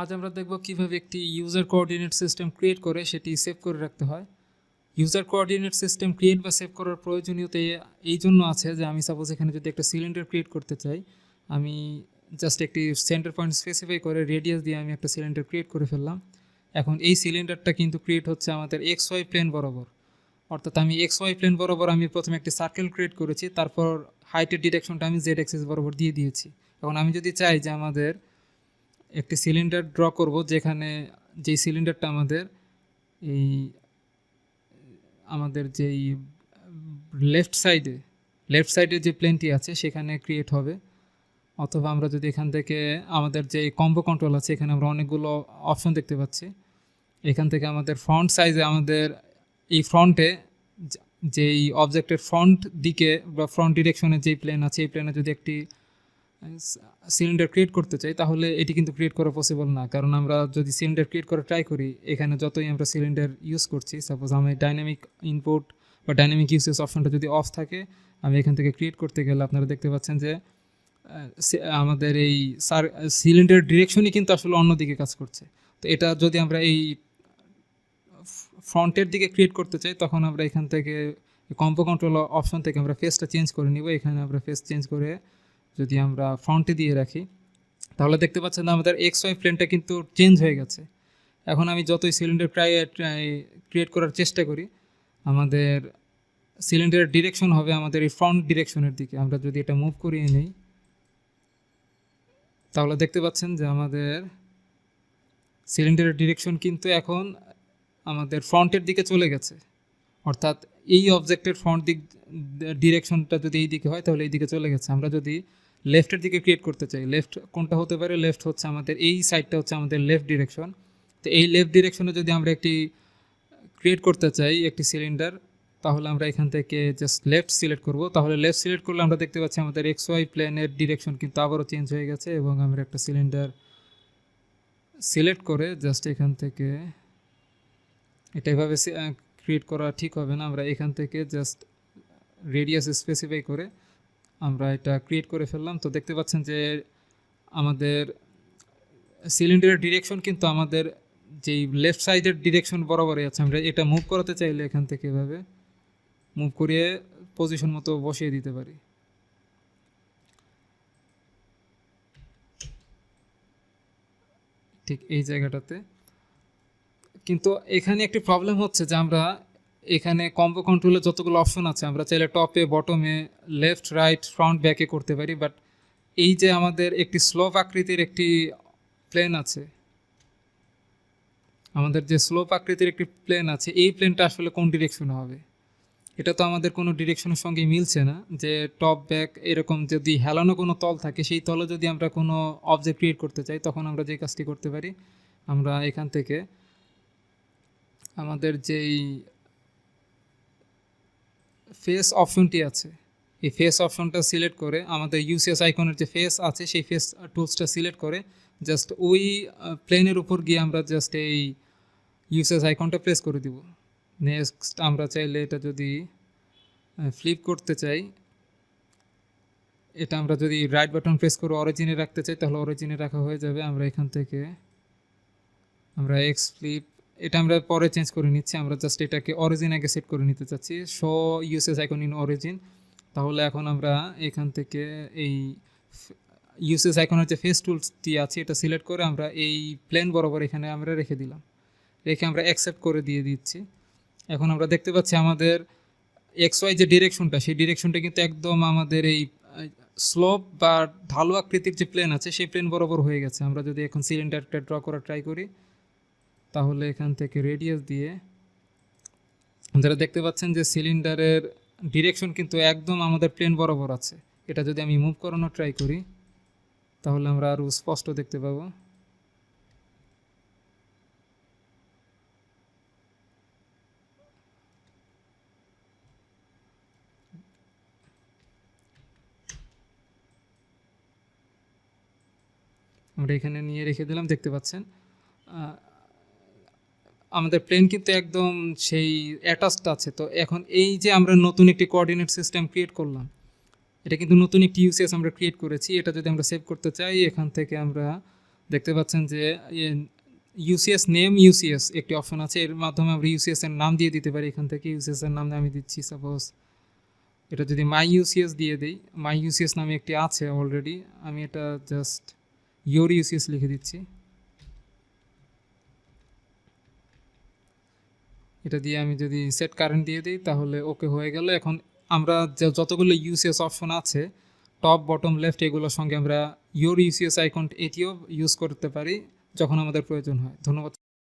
আজ আমরা দেখব কীভাবে একটি ইউজার কোঅর্ডিনেট সিস্টেম ক্রিয়েট করে সেটি সেভ করে রাখতে হয়। ইউজার কোঅর্ডিনেট সিস্টেম ক্রিয়েট বা সেভ করার প্রয়োজনীয়তা এই জন্য আছে যে আমি সাপোজ এখানে যদি একটা সিলিন্ডার ক্রিয়েট করতে চাই, আমি জাস্ট একটি সেন্টার পয়েন্ট স্পেসিফাই করে রেডিয়াস দিয়ে আমি একটা সিলিন্ডার ক্রিয়েট করে ফেললাম। এখন এই সিলিন্ডারটা কিন্তু ক্রিয়েট হচ্ছে আমাদের এক্স ওয়াই প্লেন বরাবর। অর্থাৎ আমি এক্স ওয়াই প্লেন বরাবর আমি প্রথমে একটি সার্কেল ক্রিয়েট করেছি, তারপর হাইটের ডিরেকশনটা আমি জেড এক্সিস বরাবর দিয়ে দিয়েছি। এখন আমি যদি চাই যে আমাদের একটি সিলিন্ডার ড্র করব যেখানে যেই সিলিন্ডারটা আমাদের এই, আমাদের যেই লেফট সাইডে লেফট সাইডে যে প্লেনটি আছে সেখানে ক্রিয়েট হবে। অথবা আমরা যদি এখান থেকে আমাদের যে কম্বো কন্ট্রোল আছে এখানে আমরা অনেকগুলো অপশন দেখতে পাচ্ছি। এখান থেকে আমাদের ফ্রন্ট সাইজে আমাদের এই ফ্রন্টে যেই অবজেক্টের ফ্রন্ট দিকে বা ফ্রন্ট ডিরেকশনে যেই প্লেন আছে, এই প্লেনে যদি একটি সিলিন্ডার ক্রিয়েট করতে চাই, তাহলে এটি কিন্তু ক্রিয়েট করা পসিবল না। কারণ আমরা যদি সিলিন্ডার ক্রিয়েট করা ট্রাই করি, এখানে যতই আমরা সিলিন্ডার ইউজ করছি সাপোজ আমি ডাইনামিক ইনপুট বা ডাইনামিক ইউসেস অপশনটা যদি অফ থাকে, আমি এখান থেকে ক্রিয়েট করতে গেলে আপনারা দেখতে পাচ্ছেন যে আমাদের এই সার সিলিন্ডার ডিরেকশনই কিন্তু আসলে অন্যদিকে কাজ করছে। তো এটা যদি আমরা এই ফ্রন্টের দিকে ক্রিয়েট করতে চাই, তখন আমরা এখান থেকে কম্পো কন্ট্রোল অপশন থেকে আমরা ফেসটা চেঞ্জ করে নিব। এখানে আমরা ফেস চেঞ্জ করে যদি আমরা ফ্রন্টে দিয়ে রাখি, তাহলে দেখতে পাচ্ছেন আমাদের এক্স ওয়াই প্লেনটা কিন্তু চেঞ্জ হয়ে গেছে। এখন আমি যতই সিলিন্ডার প্রায় ক্রিয়েট করার চেষ্টা করি, আমাদের সিলিন্ডারের ডিরেকশন হবে আমাদের এই ফ্রন্ট ডিরেকশনের দিকে। আমরা যদি এটা মুভ করিয়ে নিই, তাহলে দেখতে পাচ্ছেন যে আমাদের সিলিন্ডারের ডিরেকশন কিন্তু এখন আমাদের ফ্রন্টের দিকে চলে গেছে। অর্থাৎ এই অবজেক্টের ফ্রন্ট দিক ডিরেকশনটা যদি এই দিকে হয়, তাহলে এই দিকে চলে গেছে। আমরা যদি লেফটের দিকে ক্রিয়েট করতে চাই। লেফট কোনটা হতে পারে? লেফট হচ্ছে আমাদের, এই সাইডটা হচ্ছে আমাদের লেফট ডিরেকশন তো এই লেফট ডিরেকশনে যদি আমরা একটি ক্রিয়েট করতে চাই, একটি সিলিন্ডার তাহলে আমরা এখান থেকে জাস্ট লেফট সিলেক্ট করব। তাহলে লেফট সিলেক্ট করলে আমরা দেখতে পাচ্ছি আমাদের এক্স ওয়াই প্লেনের ডিরেকশন কিন্তু আবারও চেঞ্জ হয়ে গেছে এবং আমরা একটা সিলিন্ডার সিলেক্ট করে জাস্ট এখান থেকে, এটা এভাবে ক্রিয়েট করা ঠিক হবে না। আমরা এখান থেকে জাস্ট রেডিয়াস স্পেসিফাই করে আমরা এটা ক্রিয়েট করে ফেললাম। তো দেখতে পাচ্ছেন যে আমাদের সিলিন্ডারের ডিরেকশন কিন্তু আমাদের যেই লেফট সাইডের ডিরেকশন বরাবরই আছে। আমরা এটা মুভ করাতে চাইলে এখান থেকে এভাবে মুভ করিয়ে পজিশন মতো বসিয়ে দিতে পারি। ঠিক এই জায়গাটাতে। কিন্তু এখানে একটি প্রবলেম হচ্ছে যে আমরা এখানে কম্বো কন্ট্রোলের যতগুলো অপশন আছে, আমরা চাইলে টপে বটমে লেফট রাইট ফ্রন্ট ব্যাকে করতে পারি। বাট এই যে আমাদের একটি স্লোপ আকৃতির একটি প্লেন আছে, আমাদের যে স্লোপ আকৃতির একটি প্লেন আছে, এই প্লেনটা আসলে কোন ডিরেকশনে হবে? এটা তো আমাদের কোনো ডিরেকশনের সঙ্গে মিলছে না, যে টপ ব্যাক এরকম যদি হেলানো কোনো তল থাকে, সেই তলে যদি আমরা কোনো অবজেক্ট ক্রিয়েট করতে চাই, তখন আমরা যে কাজটি করতে পারি, আমরা এখান থেকে আমাদের যেই ফেস অপশনটি আছে। এই ফেস অপশনটা সিলেক্ট করে আমাদের ইউসিএস আইকনের যে ফেস আছে, সেই ফেস টুলসটা সিলেক্ট করে জাস্ট ওই প্লেনের উপর গিয়ে আমরা জাস্ট এই ইউসিএস আইকনটা প্রেস করে দিব। নেক্সট আমরা চাইলে এটা যদি ফ্লিপ করতে চাই, এটা আমরা যদি রাইট বাটন প্রেস করে অরিজিনে রাখতে চাই, তাহলে অরিজিনে রাখা হয়ে যাবে। আমরা এখান থেকে আমরা এক্স ফ্লিপ এটা আমরা পরে চেঞ্জ করে নিচ্ছি, আমরা জাস্ট এটাকে অরিজিন আগে সেট করে নিতে চাচ্ছি। Show UCS icon in origin তাহলে এখন আমরা এখান থেকে এই ইউসেস আইকনের যে ফেস টুলসটি আছে, এটা সিলেক্ট করে আমরা এই প্লেন বরাবর এখানে আমরা রেখে দিলাম। রেখে আমরা অ্যাকসেপ্ট করে দিয়ে দিচ্ছি। এখন আমরা দেখতে পাচ্ছি আমাদের এক্স ওয়াই যে ডিরেকশনটা সেই ডিরেকশনটা কিন্তু একদম আমাদের এই স্লোপ বা ঢালু আকৃতির যে প্লেন আছে, সেই প্লেন বরাবর হয়ে গেছে। আমরা যদি এখন সিলিন্ডারটা ড্র করা ট্রাই করি। তাহলে এখান থেকে রেডিয়াস দিয়ে যারা দেখতে পাচ্ছেন যে সিলিন্ডারের ডিরেকশন কিন্তু একদম আমাদের প্লেন বরাবর আছে। এটা যদি আমি মুভ করানো ট্রাই করি, তাহলে আমরা আরও স্পষ্ট দেখতে পাবো। আমরা এখানে নিয়ে রেখে দিলাম, দেখতে পাচ্ছেন। আমাদের প্লেন কিন্তু একদম সেই অ্যাটাচড আছে। তো এখন এই যে আমরা নতুন একটি কোঅর্ডিনেট সিস্টেম ক্রিয়েট করলাম, এটা কিন্তু নতুন একটি ইউসিএস আমরা ক্রিয়েট করেছি। এটা যদি আমরা সেভ করতে চাই, এখান থেকে আমরা দেখতে পাচ্ছেন যে ইউসিএস নেম ইউসিএস একটি অপশন আছে। এর মাধ্যমে আমরা ইউসিএস এর নাম দিয়ে দিতে পারি। এখান থেকে ইউসিএস এর নাম আমি দিচ্ছি সাপোজ এটা যদি মাই ইউসিএস দিয়ে দিই মাই ইউসিএস নামে একটি আছে অলরেডি আমি এটা জাস্ট ইয়োর ইউসিএস লিখে দিচ্ছি। এটা দিয়ে আমি যদি সেট কারেন্ট দিয়ে দিই, তাহলে ওকে হয়ে গেল। এখন আমরা যে যতগুলো ইউসিএস অপশন আছে টপ বটম লেফট এগুলোর সঙ্গে আমরা ইয়োর ইউসিএস আইকন এটিও ইউজ করতে পারি, যখন আমাদের প্রয়োজন হয়। ধন্যবাদ।